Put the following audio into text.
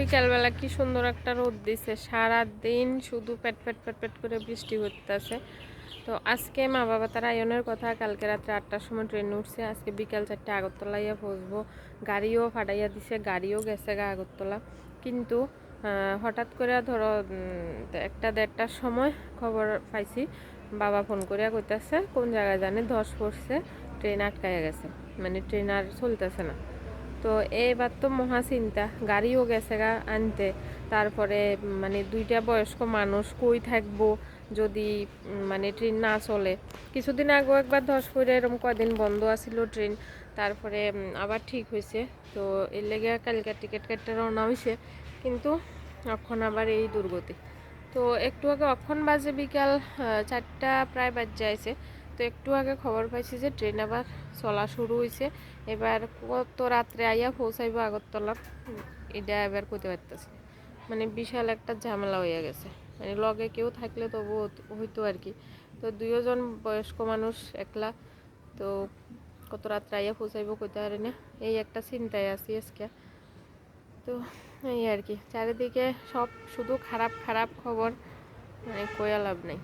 বিকালবেলা কি সুন্দর একটা রোদ দিছে। সারা দিন শুধু পেট পেট পেট পেট করে বৃষ্টি হইতেছে। তো আজকে মা বাবা তার আয়নের কথা, কালকে রাত্রে আটটার সময় ট্রেন উঠছে। আজকে বিকাল চারটে আগরতলাইয়া পৌঁছবো গাড়িও ফাটাইয়া দিছে, গাড়িও গেছে গা আগরতলা। কিন্তু হঠাৎ করে ধরো একটা দেড়টার সময় খবর পাইছি। বাবা ফোন করিয়া কইতাছে, কোন জায়গায় জানে ধস পড়ছে ট্রেন আটকাইয়া গেছে। মানে ট্রেন আর চলতেছে না। তো এবার তো মহা চিন্তা। গাড়িও গেছে গা আনতে। তারপরে মানে দুইটা বয়স্ক মানুষ কই থাকব যদি মানে ট্রেন না চলে। কিছুদিন আগেও একবার ধস পড়ে এরকম কদিন বন্ধ আছিল ট্রেন। তারপরে আবার ঠিক হয়েছে। তো এর লেগে কালকে টিকিট কাটতে রওনা হয়েছে কিন্তু এখন আবার এই দুর্গতি। তো একটু আগে অক্ষণ বাজে বিকাল চারটা প্রায় বাজ যাইছে তো একটু আগে খবর পাইছি যে ট্রেন আবার চলা শুরু হয়েছে এবার কত রাত্রে আইয়া পৌঁছাইব আগরতলা, এটা এবার কইতে পারতেছি মানে বিশাল একটা ঝামেলা হয়ে গেছে। মানে লগে কেউ থাকলে তবু হইতো আর কি। তো দুইজন বয়স্ক মানুষ একলা, তো কত রাত্রে আইয়া পৌঁছাইব কইতে পারি না। এই একটা চিন্তায় আছি আজকে। তো এই আর কি, চারিদিকে সব শুধু খারাপ খারাপ খবর মানে কয়া লাভ নাই।